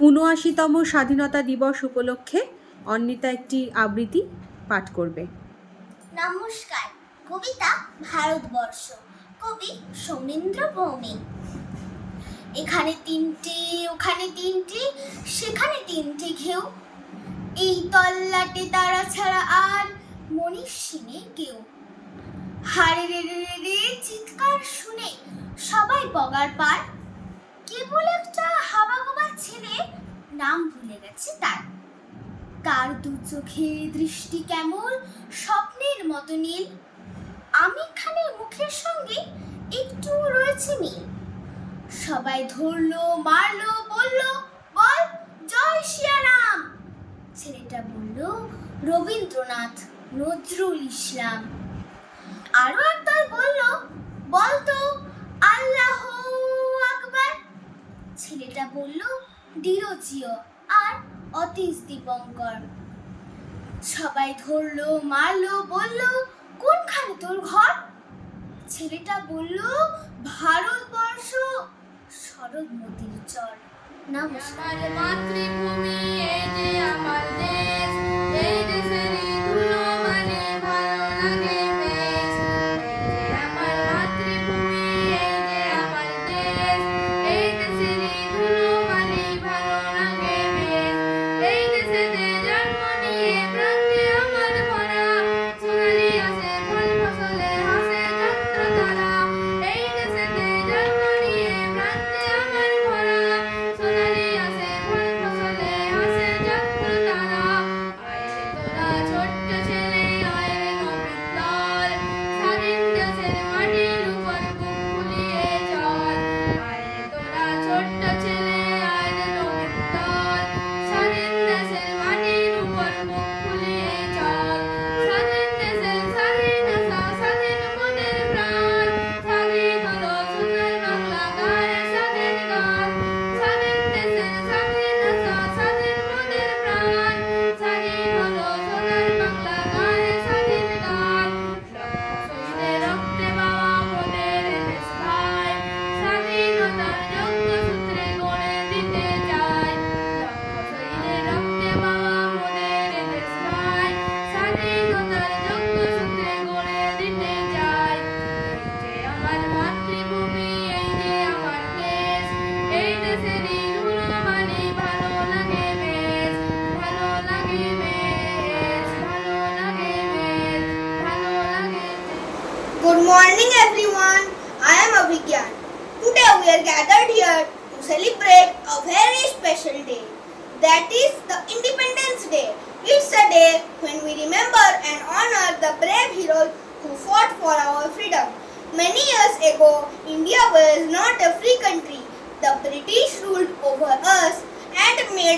উনআশিতম স্বাধীনতা দিবস উপলক্ষে অন্বিতা একটি আবৃত্তি পাঠ করবে। নমস্কার, কবিতা ভারতবর্ষ, কবি সৌমেন্দ্র ভৌমিক। এখানে তিনটে, ওখানে তিনটে, সেখানে তিনটে ঘেউ। এই তল্লাটে তারা ছাড়া আর মনীষী নেই কেউ। হারে রে রে রে চিৎকার শুনে সবাই বগার পার। কেবল একটা হাবা গোবা ছেলে নাম ভুলে গেছে তার। তার দু চোখে দৃষ্টি কেমন, স্বপ্নের মতো নীল। আমি খানে মুখের সঙ্গে একটু রয়েছে মিল। সবাই ধরলো, মারলো, বলল, বল, জয় শিয়ারাম! ছেলেটা বলল, রবীন্দ্রনাথ নজরুল ইসলাম। আরও একদল বলল বলতো আল্লাহ ছেলেটা বলল ডিরোজিও আর অতীশ দীপঙ্কর। সবাই ধরলো, মারলো, বলল, কোনখানে তোর ঘর? ছেলেটা বলল, ভারতবর্ষ শরৎ মতির চর। নমস্কার মাতৃভূমি এই যে আমার দেশ।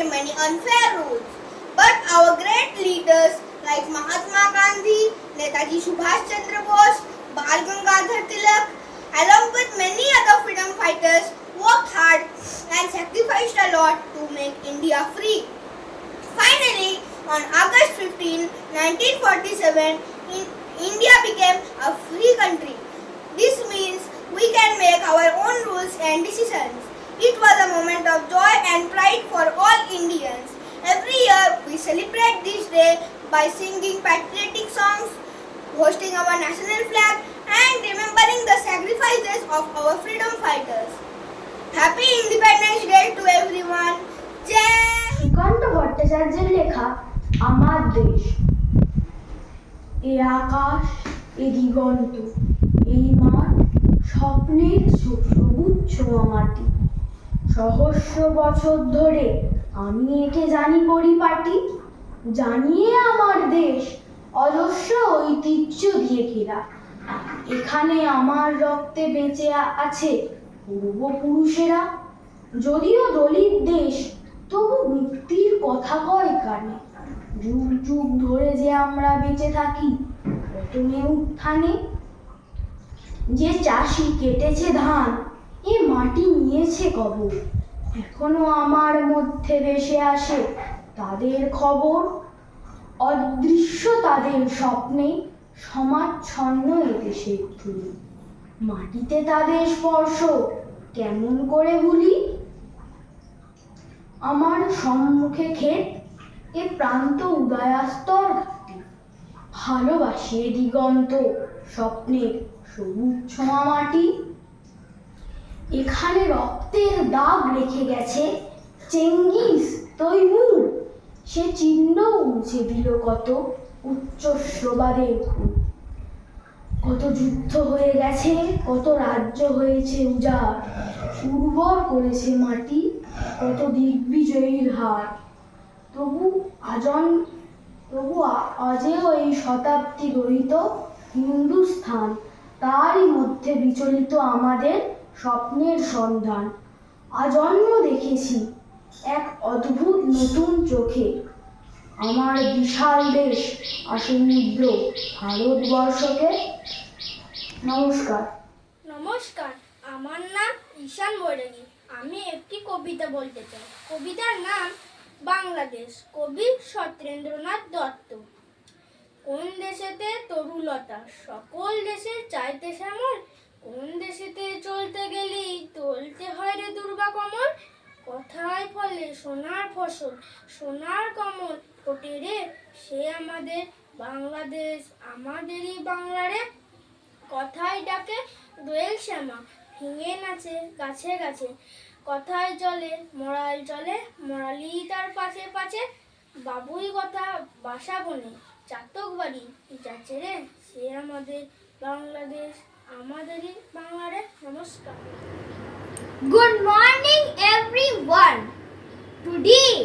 Many unfair rules. But our great leaders like Mahatma Gandhi, Netaji Subhash Chandra Bose, Bal Gangadhar Tilak, along with many other freedom fighters, worked hard and sacrificed a lot to make India free. Finally, on August 15, 1947, in- India became a free country. This means we can make our own rules and decisions. It was a moment of joy and pride for all Indians. Every year we celebrate this day by singing patriotic songs, hosting our national flag, and remembering the sacrifices of our freedom fighters. Happy Independence Day to everyone. Jai Sukanta ভট্টাচার্যের লেখা আমার দেশ এ আকাশ এ দিগন্ত এই মাঠ স্বপ্নের সু- সবুজ ছোঁয়া মাটি সহস্র বছর ধরে আমি একে জানি পরিপাটি, জানিয়ে আমার দেশ অজস্র ঐতিহ্য দিয়ে ঘেরা। এখানে আমার রক্তে বেঁচে আছে পূর্বপুরুষেরা যদিও দলিত দেশ, তবু মুক্তির কথা কয় কানে। যুগ যুগ ধরে যে আমরা বেঁচে থাকি প্রথমে উত্থানে যে চাষি কেটেছে ধান এ মাটি নিয়েছে কবর। এখনও আমার মধ্যে ভেসে আসে তাদের খবর। অদৃশ্য তাদের স্বপ্নে সমাচ্ছন্ন এদেশের ধুলি। মাটিতে তাদের স্পর্শ, কেমন করে ভুলি? আমার সম্মুখে ক্ষেত, এ প্রান্ত উদয়াস্তর ভালোবাসি দিগন্ত স্বপ্নের সবুজ ছোঁয়া মাটি। এখানে রক্তের দাগ রেখে গেছে। চেঙ্গিস, তৈমুর, সে চিহ্ন মুছে দিল কত উচ্চ শ্রবাদের খুন কত যুদ্ধ হয়ে গেছে, কত রাজ্য হয়েছে উজাড়। উর্বর করেছে মাটি, কত দিগ্বিজয়ীর হার। তবু আজন, তবু আজও এই শতাব্দী রহিত হিন্দুস্থান, তারই মধ্যে বিচলিত আমাদের স্বপ্নের সন্ধান। আজন্ম দেখেছি এক অদ্ভুত নতুন চোখে। আমার বিশাল দেশ আসন্নিদ্র ভারতবর্ষকে। নমস্কার। নমস্কার, আমার নাম ঈশান বৈরাগী আমি একটি কবিতা বলতে চাই। কবিতার নাম বাংলাদেশ, কবি সত্যেন্দ্রনাথ দত্ত। কোন দেশেতে তরুলতা? সকল দেশের চাইতে শ্যামল কোন দেশেতে চলতে গেলি? তোলতে হয় রে দুর্গা কমল। কথায় ফলে সোনার ফসল, সোনার কমল ফোটে রে। সে আমাদের বাংলাদেশ, আমাদেরই বাংলারে কথায় ডাকে দোয়েল শ্যামা ভেঙে নাচে গাছে গাছে। কথায় চলে মরাল চলে মরালি তার পাশে পাশে বাবুই কথা বাসা বনে, চাতক বাড়ি যাচ্ছে রে। সে আমাদের বাংলাদেশ। আমাদেরই বাংলারে নমস্কার Good morning, everyone. Today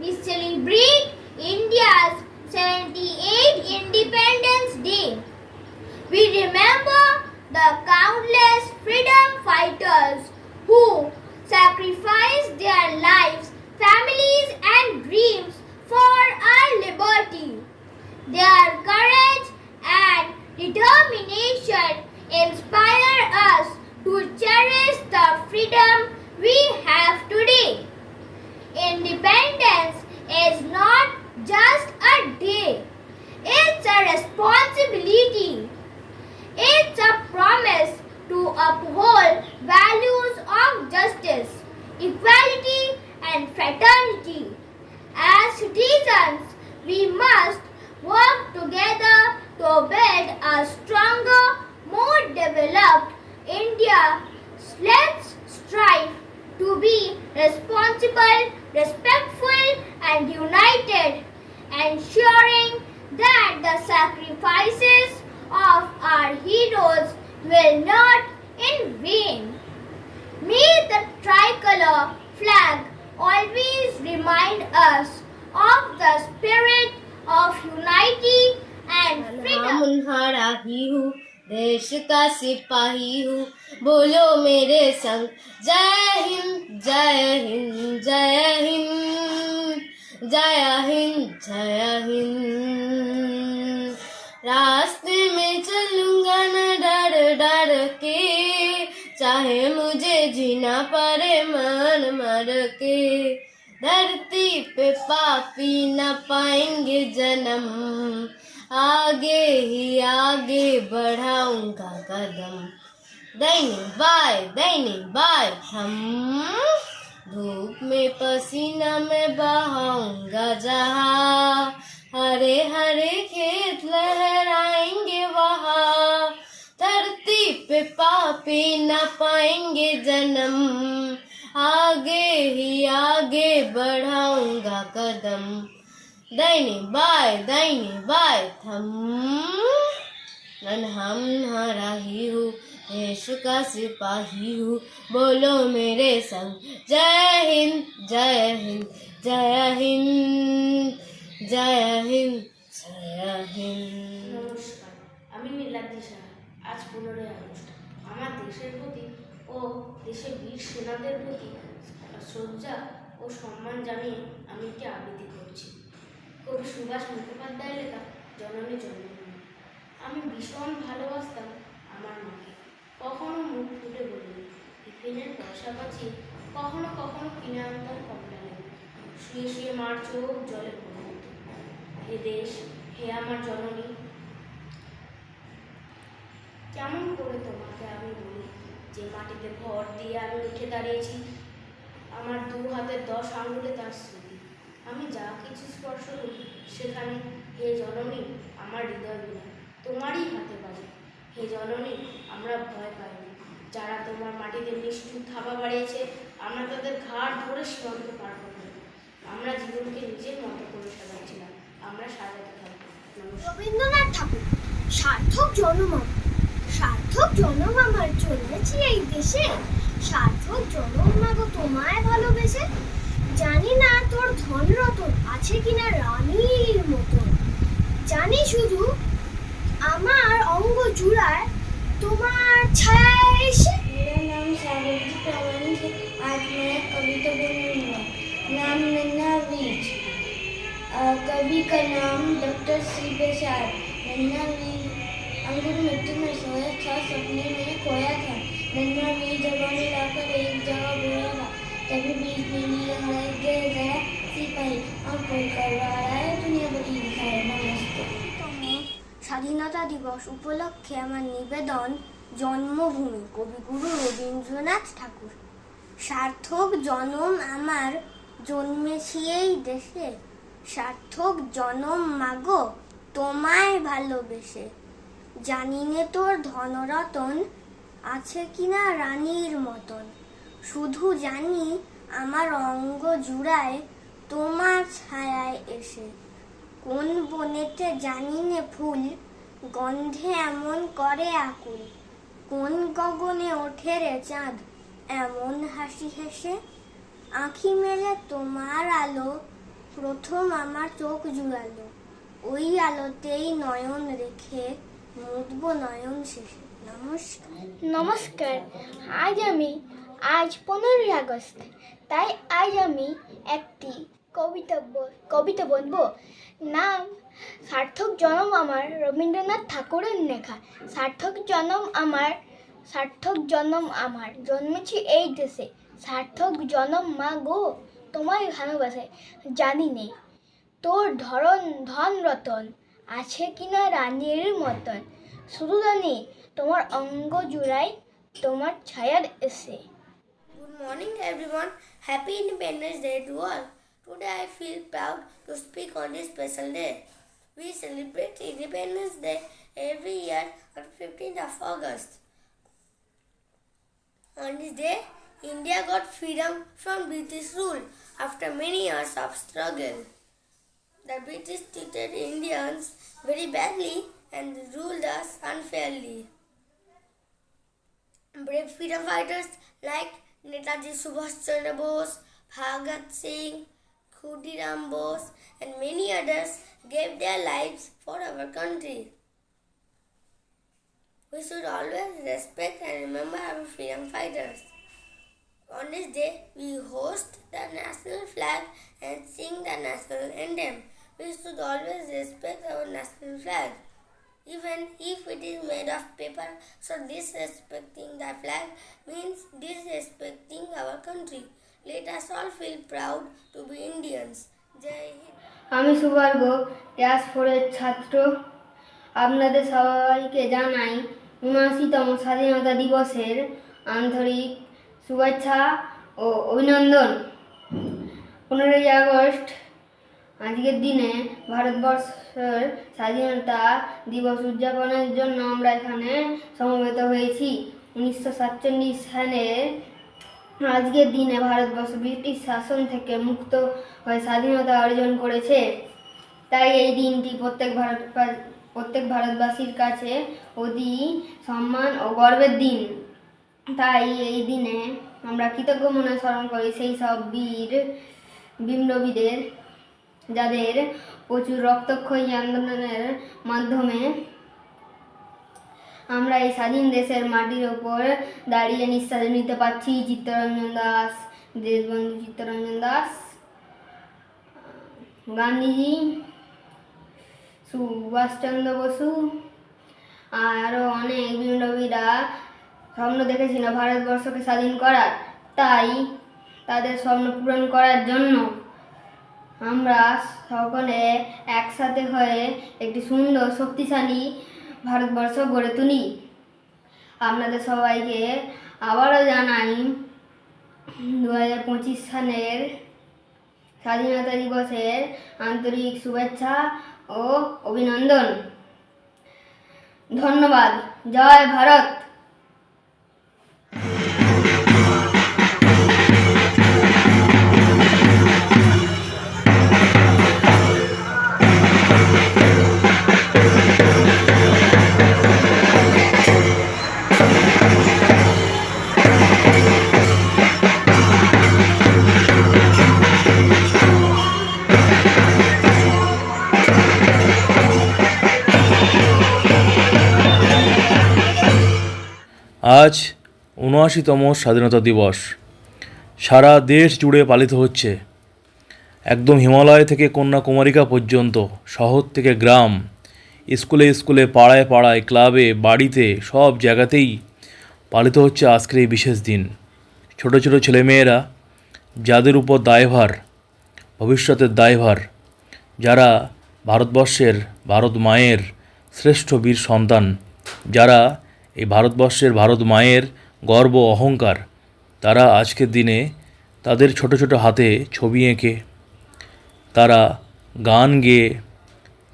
we celebrate India's 78th Independence Day. We remember the countless freedom fighters who sacrificed their lives, families, and dreams for our liberty. Their courage and determination inspire us to cherish the freedom we have today. Independence is not just a day, it's a responsibility. It's a promise to uphold values of justice, equality, and fraternity. As citizens, we must work together to build a stronger, more developed India. Let's strive to be responsible, respectful, and united, ensuring that the sacrifices of our heroes will not in vain. May the tricolor flag always remind us of the spirit of unity and freedom. मुन्हारा ही हूँ देश का सिपाही हूँ बोलो मेरे संग जय हिंद जय हिंद जय हिंद जय हिंद जय हिंद रास्ते में चलूँगा न डर डर के। चाहे मुझे जीना पड़े मन मर के। धरती पे पापी न पाएँगे जन्म। आगे ही आगे बढ़ाऊँगा कदम। दैनी बाय दैनी बाय। हम धूप में पसीना में बहाऊँगा जहाँ। हरे हरे खेत लहराएँगे वहाँ। धरती पे पापी न पाएँगे जन्म। आगे ही आगे बढ़ाऊँगा कदम। दैनी बाय दैनी बाय, थम। नन्हा मुन्हारा ही हूँ, देश का सिपाही हूँ। बोलो मेरे संग, जय हिंद जय हिंद जय हिंद। জয় হিন্দ জয় হিন্দ। নমস্কার, আমি মিলাদি সাহা আজ পনেরোই আগস্ট। আমার দেশের প্রতি ও দেশের বীর সেনাদের প্রতি শ্রদ্ধা ও সম্মান জানিয়ে আমি একটি আবৃত্তি করছি। কবি সুভাষ মুখোপাধ্যায় লেখা জননী জন্মভূমি। আমি ভীষণ ভালোবাসতাম আমার মাকে। কখনো মুখ ফুটে বলিনি। টিফিনের পয়সা বাঁচিয়ে কখনো কখনো কিনে আনতাম কমলা শুয়ে শুয়ে মার চোখ জলে হে দেশ, হে আমার জননী। কেমন করে তোমাকে আমি বলি যে মাটিতে ভর দিয়ে আমি উঠে দাঁড়িয়েছি? আমার দু হাতের দশ আঙ্গুলে তার স্মৃতি। আমি যা কিছু স্পর্শ করি, সেখানে, হে জননী, আমার হৃদয় বিনা তোমারই হাতে বাজে। হে জননী, আমরা ভয় পাইনি। যারা তোমার মাটিতে নিষ্ঠুর থাবা বাড়িয়েছে, আমরা তাদের ঘাড় ধরে সীমান্ত পার করব আমরা জীবনকে নিজের মতো করে সাজাচ্ছিলাম। রবীন্দ্রনাথ ঠাকুর সার্থক জনমত সার্থক জনম আমার চলেছি এই দেশে। সার্থক জনম মাগো তোমায় ভালোবেসে। জানি না তোর ধন রতন আছে কিনা রানীর মতন। জানি শুধু আমার অঙ্গ জুড়ায় তোমার ছায়া এসে। নাম সাগরজি প্রামাণিক আজ কবিতা বলুন নাম মেনা বীজ। कवि का नाम डॉक्टर श्री प्रसाद नन्ना बीज अंगूर मिट्टी में सोया था सपने में खोया था नन्ना बीज जवानी लाकर एक जगह बोया था तभी बीज के लिए हरा गिर गया सिपाही और कोई कर रहा है दुनिया बड़ी दिखाए नमस्ते স্বাধীনতা দিবস উপলক্ষে আমার নিবেদন জন্মভূমি কবিগুরু রবীন্দ্রনাথ ঠাকুর সার্থক জনম আমার জন্মেছি এই দেশে সার্থক জনম মাগো, তোমায় ভালোবেসে। জানি নে তোর ধনরতন, আছে কিনা রানীর মতন। শুধু জানি আমার অঙ্গ জুড়ায় তোমার ছায়ায় এসে। কোন বনেতে জানি নে ফুল, গন্ধে এমন করে আকুল। কোন গগনে ওঠে রে চাঁদ, এমন হাসি হেসে। আঁখি মেলে তোমার আলো প্রথম আমার চোখ জুড়ালো। ওই আলোতেই নয়ন রেখে মুদব নয়ন শেষে। নমস্কার। নমস্কার। আজ আমি, আজ পনেরোই আগস্ট। তাই আজ আমি একটি কবিতা কবিতা বলব। নাম, সার্থক জনম আমার রবীন্দ্রনাথ ঠাকুরের লেখা। সার্থক জনম আমার, সার্থক জনম আমার। জন্মেছি এই দেশে। সার্থক জনম মা গো। তোমায় ভালোবাসে, জানি নেই তোর ধরন ধন রতন, আছে কিনা রানীর মতন। শুধু জানি তোমার অঙ্গ জুড়াই তোমার ছায়ার এসে। Good morning everyone happy independence day to all today I feel proud to speak on this special day we celebrate independence day every year on fifteenth of August on this day India got freedom from British rule after many years of struggle. The British treated Indians very badly and ruled us unfairly. Brave freedom fighters like Netaji Subhash Chandra Bose, Bhagat Singh, Khudiram Bose, and many others gave their lives for our country. We should always respect and remember our freedom fighters. On this day, we host the national flag and sing the national anthem. We should always respect our national flag. Even if it is made of paper, so disrespecting the flag means disrespecting our country. Let us all feel proud to be Indians. Jai Hind. আমি সুবর্গ class ফোরের ছাত্র আপনাদের সবাইকে জানাই উনআশিতম স্বাধীনতা দিবসের আন্তরিক শুভেচ্ছা ও অভিনন্দন। পনেরোই আগস্ট, আজকের দিনে ভারতবর্ষের স্বাধীনতা দিবস উদযাপনের জন্য আমরা এখানে সমবেত হয়েছি। উনিশশো সাতচল্লিশ সালে আজকের দিনে ভারতবর্ষ ব্রিটিশ শাসন থেকে মুক্ত হয়ে স্বাধীনতা অর্জন করেছে। তাই এই দিনটি প্রত্যেক ভারত, প্রত্যেক ভারতবাসীর কাছে অতি সম্মান ও গর্বের দিন। তাই এই দিনে আমরা কৃতজ্ঞ মনে স্মরণ করি সেই সব বীর বিপ্লবীদের যাদের প্রচুর রক্তক্ষয়ী আন্দোলনের মাধ্যমে আমরা এই স্বাধীন দেশের মাটির ওপর দাঁড়িয়ে নিঃশ্বাস নিতে পারছি। চিত্তরঞ্জন দাস, দেশবন্ধু চিত্তরঞ্জন দাস, গান্ধীজি, সুভাষচন্দ্র বসু আরও অনেক বিপ্লবীরা স্বপ্ন দেখেছিল ভারতবর্ষকে স্বাধীন করার, তাই তাদের স্বপ্ন পূরণ করার জন্য আমরা সকলে একসাথে হয়ে একটি সুন্দর, শক্তিশালী ভারতবর্ষ গড়ে তুলি। আপনাদের সবাইকে আবারও জানাই দু হাজার পঁচিশ সালের স্বাধীনতা দিবসের আন্তরিক শুভেচ্ছা ও অভিনন্দন। ধন্যবাদ। জয় ভারত। আজ উনআশিতম স্বাধীনতা দিবস। সারা দেশ জুড়ে পালিত হচ্ছে। একদম হিমালয় থেকে কন্যাকুমারিকা পর্যন্ত শহর থেকে গ্রাম, স্কুলে স্কুলে, পাড়ায় পাড়ায়, ক্লাবে, বাড়িতে, সব জায়গাতেই পালিত হচ্ছে আজকের এই বিশেষ দিন। ছোট ছোট ছেলেমেয়েরা, যাদের উপর দায়ভার, ভবিষ্যতের দায়ভার, যারা ভারতবর্ষের, ভারত মায়ের শ্রেষ্ঠ বীর সন্তান, যারা এই ভারতবর্ষের ভারত মায়ের গর্ব অহংকার তারা আজকের দিনে তাদের ছোট ছোট হাতে ছবি এঁকে, তারা গান গেয়ে,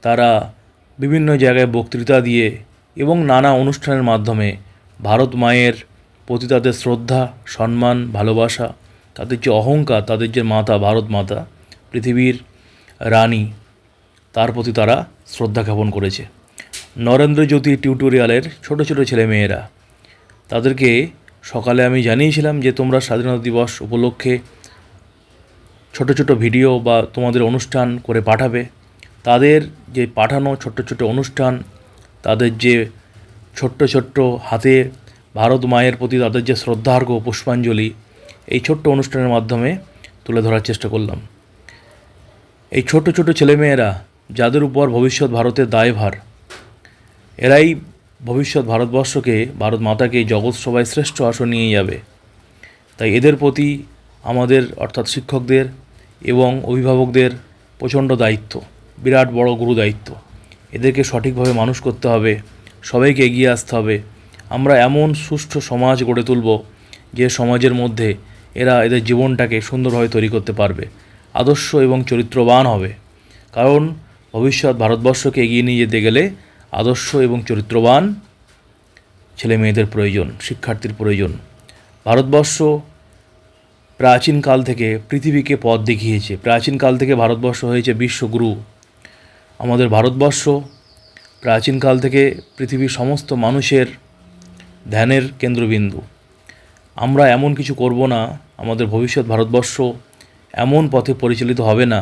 তারা বিভিন্ন জায়গায় বক্তৃতা দিয়ে এবং নানা অনুষ্ঠানের মাধ্যমে ভারত মায়ের প্রতি তাদের শ্রদ্ধা, সম্মান, ভালোবাসা, তাদের যে অহংকার, তাদের যে মাতা, ভারত মাতা, পৃথিবীর রানী, তার প্রতি তারা শ্রদ্ধা জ্ঞাপন করেছে। নরেন্দ্র জ্যোতি টিউটোরিয়ালের ছোট ছোট ছেলেমেয়েরা। তাদেরকে সকালে আমি জানিয়েছিলাম যে তোমরা স্বাধীনতা দিবস উপলক্ষে ছোট ছোট ভিডিও বা তোমাদের অনুষ্ঠান করে পাঠাবে। তাদের যে পাঠানো ছোট্ট ছোট অনুষ্ঠান, তাদের যে ছোট্ট ছোট্ট হাতে ভারত মায়ের প্রতি তাদের যে শ্রদ্ধার্ঘ পুষ্পাঞ্জলি, এই ছোট্ট অনুষ্ঠানের মাধ্যমে তুলে ধরার চেষ্টা করলাম। এই ছোট ছোট ছেলেমেয়েরা, যাদের উপর ভবিষ্যৎ ভারতের দায়ভার এরাই ভবিষ্যৎ ভারতবর্ষকে, ভারত মাতাকে জগৎ সবাই শ্রেষ্ঠ আসন নিয়ে যাবে। তাই এদের প্রতি আমাদের, অর্থাৎ শিক্ষকদের এবং অভিভাবকদের প্রচণ্ড দায়িত্ব, বিরাট বড় গুরু দায়িত্ব। এদেরকে সঠিকভাবে মানুষ করতে হবে, সবাইকে এগিয়ে আসতে হবে। আমরা এমন সুষ্ঠু সমাজ গড়ে তুলব যে সমাজের মধ্যে এরা এদের জীবনটাকে সুন্দরভাবে তৈরি করতে পারবে, আদর্শ এবং চরিত্রবান হবে। কারণ ভবিষ্যৎ ভারতবর্ষকে এগিয়ে নিয়ে যেতে গেলে আদর্শ এবং চরিত্রবান, ছেলে মেয়েদের প্রয়োজন, শিক্ষার্থীর প্রয়োজন। ভারতবর্ষ প্রাচীনকাল থেকে পৃথিবীকে পথ দেখিয়েছে। প্রাচীনকাল থেকে ভারতবর্ষ হয়েছে বিশ্বগুরু। আমাদের ভারতবর্ষ প্রাচীনকাল থেকে পৃথিবীর সমস্ত মানুষের ধ্যানের কেন্দ্রবিন্দু। আমরা এমন কিছু করব না, আমাদের ভবিষ্যৎ ভারতবর্ষ এমন পথে পরিচালিত হবে না,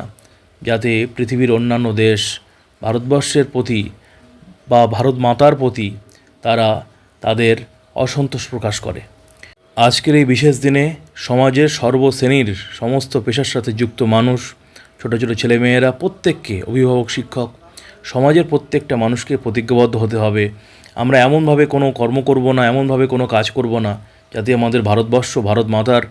যাতে পৃথিবীর অন্যান্য দেশ ভারতবর্ষের প্রতি বা ভারত মাতার প্রতি তারা তাদের অসন্তোষ প্রকাশ করে। আজকের এই বিশেষ দিনে সমাজের সর্বশ্রেণীর সমস্ত পেশার সাথে যুক্ত মানুষ, ছোট ছোট ছেলেমেয়েরা, প্রত্যেককে অভিভাবক শিক্ষক, সমাজের প্রত্যেকটা মানুষকে প্রতিজ্ঞাবদ্ধ হতে হবে। আমরা এমনভাবে কোনো কর্ম করব না, এমনভাবে কোনো কাজ করব না, যাতে আমাদের ভারতবর্ষ, ভারত মাতার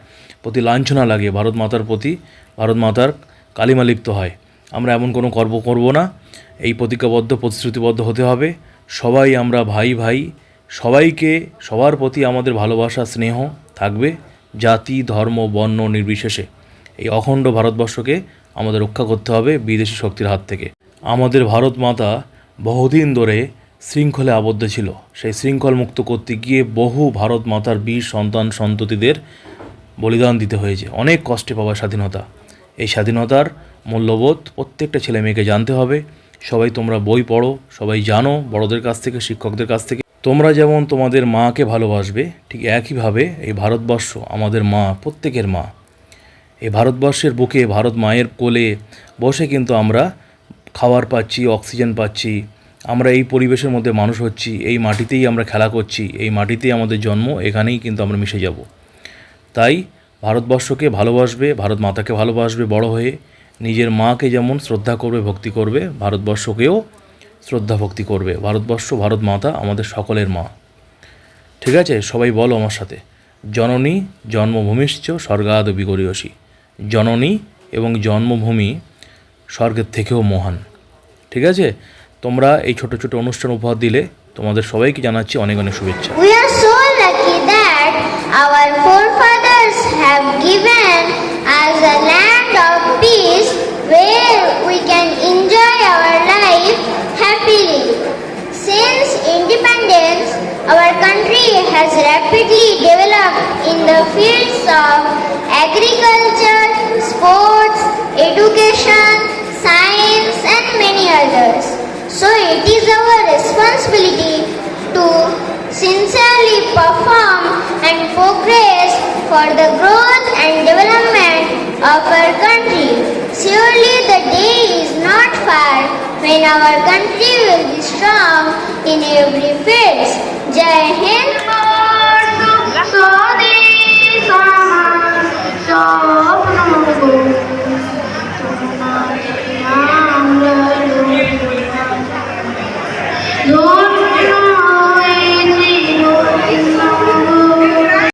প্রতি লাঞ্ছনা লাগে, ভারত মাতার প্রতি, ভারত মাতার কালিমা লিপ্ত হয়। আমরা এমন কোনো কর্ম করব না এই প্রতিজ্ঞাবদ্ধ, প্রতিশ্রুতিবদ্ধ হতে হবে। সবাই আমরা ভাই ভাই। সবাইকে, সবার প্রতি আমাদের ভালোবাসা, স্নেহ থাকবে জাতি, ধর্ম, বর্ণ নির্বিশেষে। এই অখণ্ড ভারতবর্ষকে আমাদের রক্ষা করতে হবে বিদেশি শক্তির হাত থেকে। আমাদের ভারত মাতা বহুদিন ধরে শৃঙ্খলে আবদ্ধ ছিল। সেই শৃঙ্খল মুক্ত করতে গিয়ে বহু ভারত মাতার বীর সন্তান, সন্ততিদের বলিদান দিতে হয়েছে। অনেক কষ্টে পাওয়া স্বাধীনতা। এই স্বাধীনতার মূল্যবোধ প্রত্যেকটা ছেলে মেয়েকে জানতে হবে। সবাই তোমরা বই পড়ো, সবাই জানো, বড়দের কাছ থেকে, শিক্ষকদের কাছ থেকে। তোমরা যেমন তোমাদের মাকে ভালোবাসবে, ঠিক একইভাবে এই ভারতবর্ষ আমাদের মা, প্রত্যেকের মা। এই ভারতবর্ষের বুকে, ভারত মায়ের কোলে বসে কিন্তু আমরা খাবার পাচ্ছি, অক্সিজেন পাচ্ছি, আমরা এই পরিবেশের মধ্যে মানুষ হচ্ছি, এই মাটিতেই আমরা খেলা করছি, এই মাটিতেই আমাদের জন্ম, এখানেই কিন্তু আমরা মিশে যাব। তাই ভারতবর্ষকে ভালোবাসবে, ভারত মাতাকে ভালোবাসবে বড় হয়ে নিজের মাকে যেমন শ্রদ্ধা করবে, ভক্তি করবে, ভারতবর্ষকেও শ্রদ্ধা, ভক্তি করবে। ভারতবর্ষ, ভারত মাতা আমাদের সকলের মা। ঠিক আছে? সবাই বলো আমার সাথে। জননী জন্মভূমিশ্চ স্বর্গাদ বিগরীয়সী। জননী এবং জন্মভূমি স্বর্গের থেকেও মহান। ঠিক আছে? তোমরা এই ছোট ছোট অনুষ্ঠান উপহার দিলে তোমাদের সবাইকে জানাচ্ছি অনেক অনেক শুভেচ্ছা। Our forefathers have given us a land of peace where we can enjoy our life happily. Since independence, our country has rapidly developed in the fields of agriculture, sports, education, science, and many others. So it is our responsibility to sincerely perform and progress for the growth and development our country. Surely the day is not far when our country will be strong in every field. Jai Hind! So